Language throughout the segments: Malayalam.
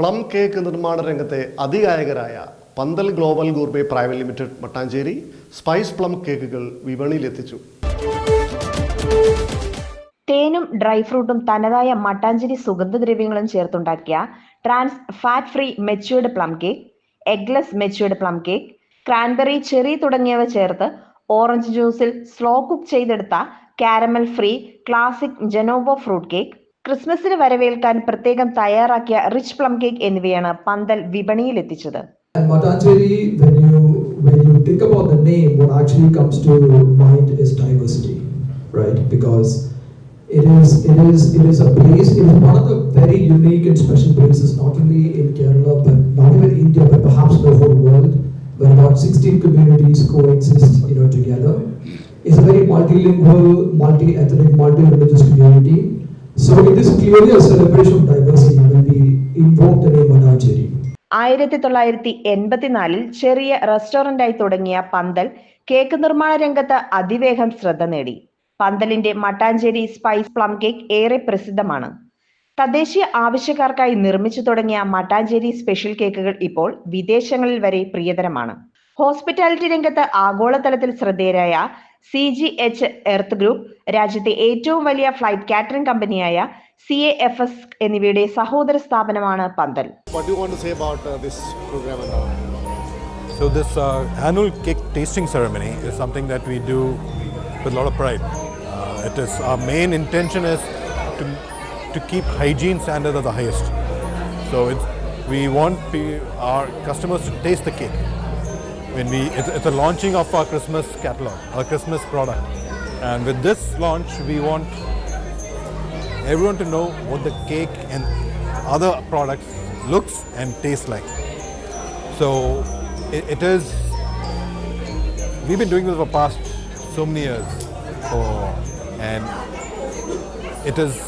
പ്ലം കേക്ക് നിർമ്മാണ രംഗത്തെ അതികായകരായ Panthal global ഗൂർബെ private limited Mattancherry spice plum കേക്കുകൾ വിപണിയിലെത്തിച്ചു. തേനും ഡ്രൈ ഫ്രൂട്ടും തനതായ മട്ടാഞ്ചേരി സുഗന്ധദ്രവ്യങ്ങളും ചേർത്തുണ്ടാക്കിയ trans fat free matured plum cake eggless matured plum cake cranberry cherry തുടങ്ങിയവ ചേർത്ത് ഓറഞ്ച് ജ്യൂസിൽ സ്ലോ കുക്ക് ചെയ്തെടുത്ത കാരമൽ ഫ്രീ ക്ലാസിക് ജനോവോ ഫ്രൂട്ട് കേക്ക് ക്രിസ്മസിന് വരവേൽക്കാൻ പ്രത്യേകം തയ്യാറാക്കിയ റിച്ച് പ്ലം കേക്ക് എന്നിവയാണ് പന്തൽ വിപണിയിൽ എത്തിച്ചത് And Matancheri, when you when you think about the name, what actually comes to mind is diversity, right? Because it is it is it is a place. It is one of the very unique and special places, not only in Kerala, but not even India, but perhaps the whole world, where about 16 communities coexist, you know, together. It's a very multilingual, multi-ethnic, multi-religious community. So it is clearly a celebration of diversity when we invoke the name Matancheri. ആയിരത്തി തൊള്ളായിരത്തി എൺപത്തിനാലിൽ ചെറിയ റെസ്റ്റോറന്റായി തുടങ്ങിയ പന്തൽ കേക്ക് നിർമ്മാണ രംഗത്ത് അതിവേഗം ശ്രദ്ധ നേടി. പന്തലിന്റെ മട്ടാഞ്ചേരി സ്പൈസ് പ്ലം കേക്ക് ഏറെ പ്രസിദ്ധമാണ്. തദ്ദേശീയ ആവശ്യക്കാർക്കായി നിർമ്മിച്ചു തുടങ്ങിയ മട്ടാഞ്ചേരി സ്പെഷ്യൽ കേക്കുകൾ ഇപ്പോൾ വിദേശങ്ങളിൽ വരെ പ്രിയതരമാണ്. ഹോസ്പിറ്റാലിറ്റി രംഗത്ത് ആഗോളതലത്തിൽ ശ്രദ്ധേയരായ C G H earth group രാജ്യത്തെ ഏറ്റവും വലിയ ഫ്ലൈറ്റ് കാറ്ററിംഗ് കമ്പനിയായ സി എ എഫ് എസ് എന്നിവയുടെ സഹോദര സ്ഥാപനമാണ് പന്തൽ uh? So this uh, annual cake tasting ceremony is something that we do with a lot of pride. Uh, it is our main intention is to to keep hygiene standards at the highest. So it's, we want our customers to taste the cake. When we it's, it's a launching of our Christmas catalog, our Christmas product, and with this launch we want everyone to know what the cake and other products looks and tastes like. So it, it is. We've been doing this for past so many years, for, and it is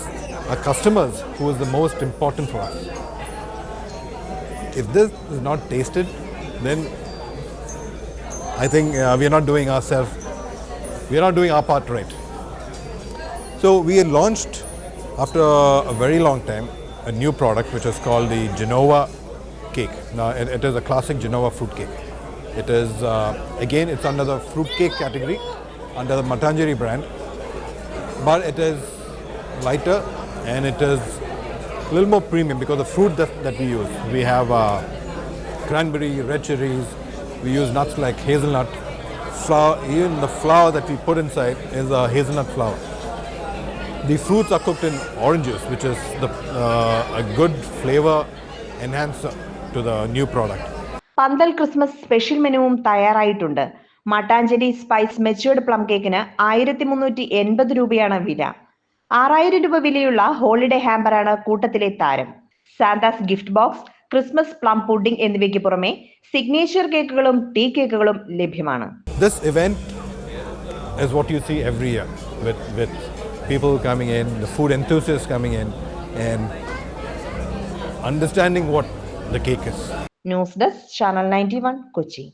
our customers who is the most important for us. If this is not tasted, then I think uh, we are not doing ourselves. We are not doing our part right. So we launched after a very long time a new product which is called the Genova cake. Now it, it is a classic Genova fruit cake. It is uh, again it's under the fruit cake category under the Matanjari brand, but it is lighter and it is a little more premium because the fruit that, that we use. We have uh, cranberry, red cherries. We use nuts like hazelnut. Flour, even the flour that we put inside is a hazelnut flour. The fruits are cooked in oranges, which is the, uh, a good flavor enhancer to the new product. Panthal Christmas special മെനുവും തയ്യാറായിട്ടുണ്ട് മട്ടാഞ്ചേരി സ്പൈസ് മെച്യൂർഡ് പ്ലം കേക്കിന് ആയിരത്തി മുന്നൂറ്റി എൺപത് രൂപയാണ് വില ആറായിരം രൂപ വിലയുള്ള ഹോളിഡേ ഹാമ്പറാണ് കൂട്ടത്തിലെ താരം Santa's gift box Christmas plum pudding എന്നിവയ്ക്ക് പുറമെ സിഗ്നേച്ചർ കേക്കുകളും ടീ കേക്കുകളും ലഭ്യമാണ്. This event what you see every year with with people coming in the food enthusiast coming in and understanding what the cake news desk channel 91 Kochi